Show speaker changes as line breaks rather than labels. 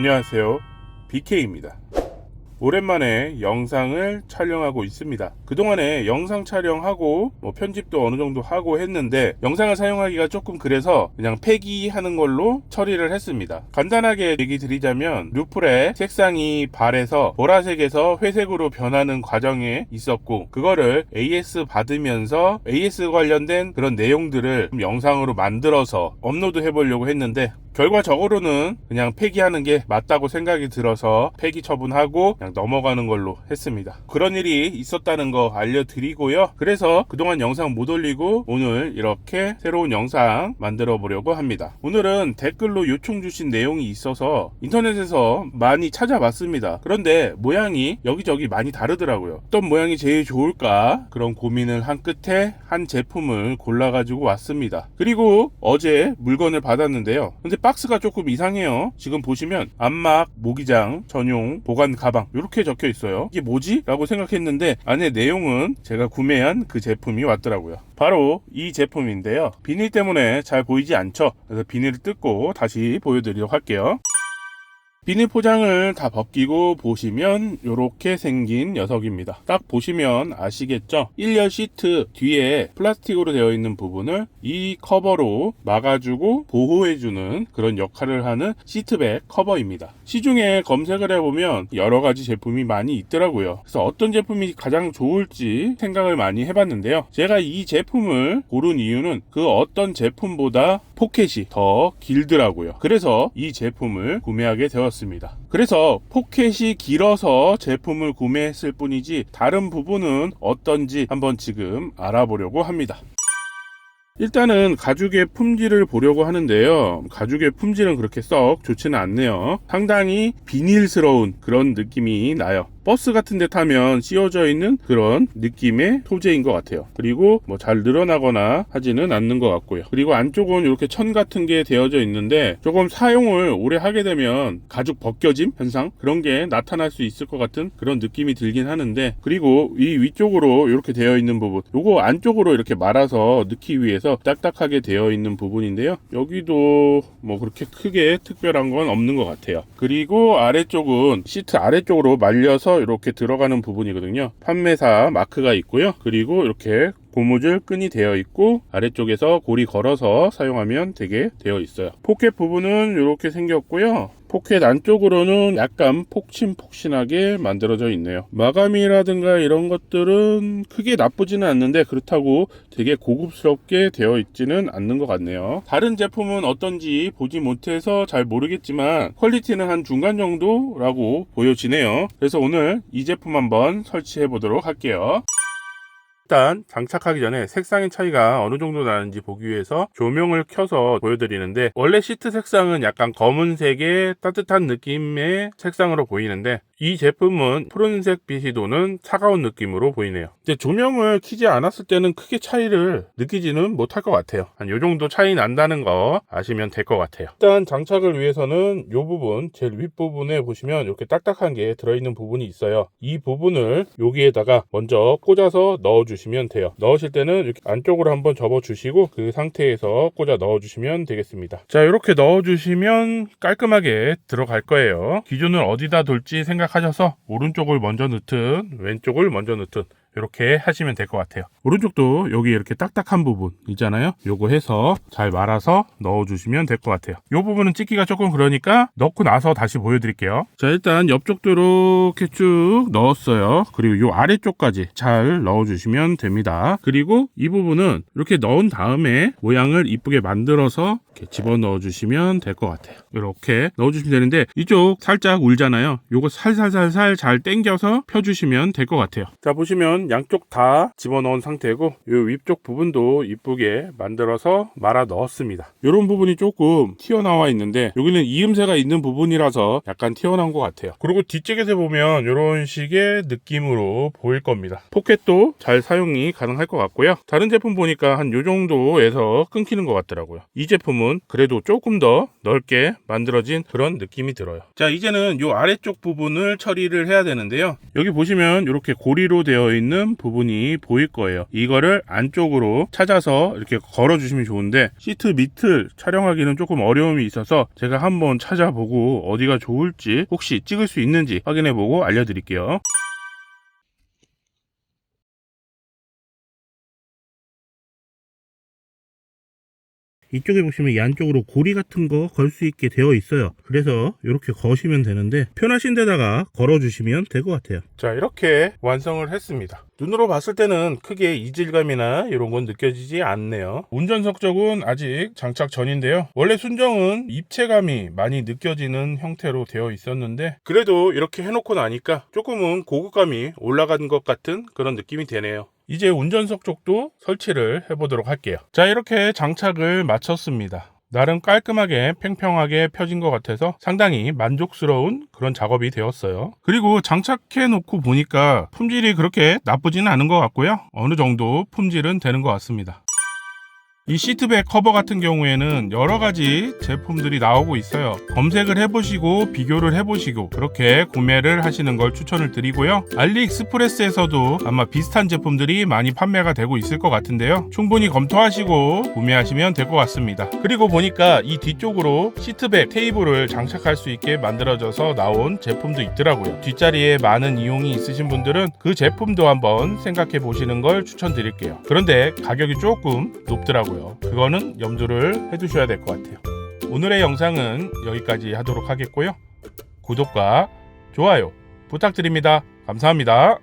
안녕하세요. BK입니다. 오랜만에 영상을 촬영하고 있습니다. 그동안에 영상 촬영하고 뭐 편집도 어느 정도 하고 했는데 영상을 사용하기가 조금 그래서 그냥 폐기하는 걸로 처리를 했습니다. 간단하게 얘기 드리자면 루플의 색상이 발에서 보라색에서 회색으로 변하는 과정에 있었고 그거를 AS 받으면서 AS 관련된 그런 내용들을 좀 영상으로 만들어서 업로드 해보려고 했는데 결과적으로는 그냥 폐기하는 게 맞다고 생각이 들어서 폐기 처분하고 그냥 넘어가는 걸로 했습니다. 그런 일이 있었다는 거 알려드리고요. 그래서 그동안 영상 못 올리고 오늘 이렇게 새로운 영상 만들어 보려고 합니다. 오늘은 댓글로 요청 주신 내용이 있어서 인터넷에서 많이 찾아봤습니다. 그런데 모양이 여기저기 많이 다르더라고요. 어떤 모양이 제일 좋을까 그런 고민을 한 끝에 한 제품을 골라가지고 왔습니다. 그리고 어제 물건을 받았는데요. 근데 박스가 조금 이상해요. 지금 보시면 안막, 모기장, 전용, 보관 가방 이렇게 적혀 있어요. 이게 뭐지? 라고 생각했는데 안에 내용은 제가 구매한 그 제품이 왔더라고요. 바로 이 제품인데요. 비닐 때문에 잘 보이지 않죠? 그래서 비닐을 뜯고 다시 보여드리도록 할게요. 비닐 포장을 다 벗기고 보시면 이렇게 생긴 녀석입니다. 딱 보시면 아시겠죠? 1열 시트 뒤에 플라스틱으로 되어 있는 부분을 이 커버로 막아주고 보호해주는 그런 역할을 하는 시트백 커버입니다. 시중에 검색을 해보면 여러 가지 제품이 많이 있더라고요. 그래서 어떤 제품이 가장 좋을지 생각을 많이 해봤는데요. 제가 이 제품을 고른 이유는 그 어떤 제품보다 포켓이 더 길더라고요. 그래서 이 제품을 구매하게 되었습니다. 그래서 포켓이 길어서 제품을 구매했을 뿐이지 다른 부분은 어떤지 한번 지금 알아보려고 합니다. 일단은 가죽의 품질을 보려고 하는데요. 가죽의 품질은 그렇게 썩 좋지는 않네요. 상당히 비닐스러운 그런 느낌이 나요. 버스 같은 데 타면 씌워져 있는 그런 느낌의 소재인 것 같아요. 그리고 뭐 잘 늘어나거나 하지는 않는 것 같고요. 그리고 안쪽은 이렇게 천 같은 게 되어져 있는데 조금 사용을 오래 하게 되면 가죽 벗겨짐 현상 그런 게 나타날 수 있을 것 같은 그런 느낌이 들긴 하는데 그리고 이 위쪽으로 이렇게 되어 있는 부분 요거 안쪽으로 이렇게 말아서 넣기 위해서 딱딱하게 되어 있는 부분인데요. 여기도 뭐 그렇게 크게 특별한 건 없는 것 같아요. 그리고 아래쪽은 시트 아래쪽으로 말려 서 이렇게 들어가는 부분이거든요. 판매사 마크가 있고요. 그리고 이렇게 고무줄 끈이 되어 있고 아래쪽에서 고리 걸어서 사용하면 되게 되어 있어요. 포켓 부분은 이렇게 생겼고요. 포켓 안쪽으로는 약간 폭신폭신하게 만들어져 있네요. 마감이라든가 이런 것들은 크게 나쁘지는 않는데 그렇다고 되게 고급스럽게 되어 있지는 않는 것 같네요. 다른 제품은 어떤지 보지 못해서 잘 모르겠지만 퀄리티는 한 중간 정도라고 보여지네요. 그래서 오늘 이 제품 한번 설치해 보도록 할게요. 일단 장착하기 전에 색상의 차이가 어느 정도 나는지 보기 위해서 조명을 켜서 보여드리는데 원래 시트 색상은 약간 검은색의 따뜻한 느낌의 색상으로 보이는데 이 제품은 푸른색 빛이 도는 차가운 느낌으로 보이네요. 이제 조명을 켜지 않았을 때는 크게 차이를 느끼지는 못할 것 같아요. 한 요 정도 차이 난다는 거 아시면 될 것 같아요. 일단 장착을 위해서는 요 부분 제일 윗부분에 보시면 이렇게 딱딱한 게 들어있는 부분이 있어요. 이 부분을 여기에다가 먼저 꽂아서 넣어주시면 돼요. 넣으실 때는 이렇게 안쪽으로 한번 접어주시고 그 상태에서 꽂아 넣어주시면 되겠습니다. 자 이렇게 넣어주시면 깔끔하게 들어갈 거예요. 기준을 어디다 둘지 생각 하셔서 오른쪽을 먼저 넣든 왼쪽을 먼저 넣든 이렇게 하시면 될 것 같아요. 오른쪽도 여기 이렇게 딱딱한 부분 있잖아요. 요거 해서 잘 말아서 넣어주시면 될 것 같아요. 요 부분은 찍기가 조금 그러니까 넣고 나서 다시 보여드릴게요. 자 일단 옆쪽도 이렇게 쭉 넣었어요. 그리고 요 아래쪽까지 잘 넣어주시면 됩니다. 그리고 이 부분은 이렇게 넣은 다음에 모양을 이쁘게 만들어서 집어넣어 주시면 될 것 같아요. 이렇게 넣어 주시면 되는데 이쪽 살짝 울잖아요. 요거 살살살살 잘 당겨서 펴주시면 될 것 같아요. 자 보시면 양쪽 다 집어넣은 상태고 요 위쪽 부분도 이쁘게 만들어서 말아 넣었습니다. 이런 부분이 조금 튀어나와 있는데 여기는 이음새가 있는 부분이라서 약간 튀어나온 것 같아요. 그리고 뒤쪽에서 보면 이런 식의 느낌으로 보일 겁니다. 포켓도 잘 사용이 가능할 것 같고요. 다른 제품 보니까 한요 정도에서 끊기는 것 같더라고요. 이 제품은 그래도 조금 더 넓게 만들어진 그런 느낌이 들어요. 자, 이제는 요 아래쪽 부분을 처리를 해야 되는데요. 여기 보시면 이렇게 고리로 되어 있는 부분이 보일 거예요. 이거를 안쪽으로 찾아서 이렇게 걸어 주시면 좋은데 시트 밑을 촬영하기는 조금 어려움이 있어서 제가 한번 찾아보고 어디가 좋을지 혹시 찍을 수 있는지 확인해 보고 알려드릴게요. 이쪽에 보시면 이 안쪽으로 고리 같은 거 걸 수 있게 되어 있어요. 그래서 이렇게 거시면 되는데 편하신 데다가 걸어 주시면 될 것 같아요. 자, 이렇게 완성을 했습니다. 눈으로 봤을 때는 크게 이질감이나 이런 건 느껴지지 않네요. 운전석 쪽은 아직 장착 전인데요. 원래 순정은 입체감이 많이 느껴지는 형태로 되어 있었는데 그래도 이렇게 해놓고 나니까 조금은 고급감이 올라간 것 같은 그런 느낌이 되네요. 이제 운전석 쪽도 설치를 해보도록 할게요. 자, 이렇게 장착을 마쳤습니다. 나름 깔끔하게 팽평하게 펴진 것 같아서 상당히 만족스러운 그런 작업이 되었어요. 그리고 장착해 놓고 보니까 품질이 그렇게 나쁘지는 않은 것 같고요. 어느 정도 품질은 되는 것 같습니다. 이 시트백 커버 같은 경우에는 여러 가지 제품들이 나오고 있어요. 검색을 해보시고 비교를 해보시고 그렇게 구매를 하시는 걸 추천을 드리고요. 알리익스프레스에서도 아마 비슷한 제품들이 많이 판매가 되고 있을 것 같은데요. 충분히 검토하시고 구매하시면 될 것 같습니다. 그리고 보니까 이 뒤쪽으로 시트백 테이블을 장착할 수 있게 만들어져서 나온 제품도 있더라고요. 뒷자리에 많은 이용이 있으신 분들은 그 제품도 한번 생각해 보시는 걸 추천드릴게요. 그런데 가격이 조금 높 더라고요. 그거는 염두를 해두셔야 될 것 같아요. 오늘의 영상은 여기까지 하도록 하겠고요. 구독과 좋아요 부탁드립니다. 감사합니다.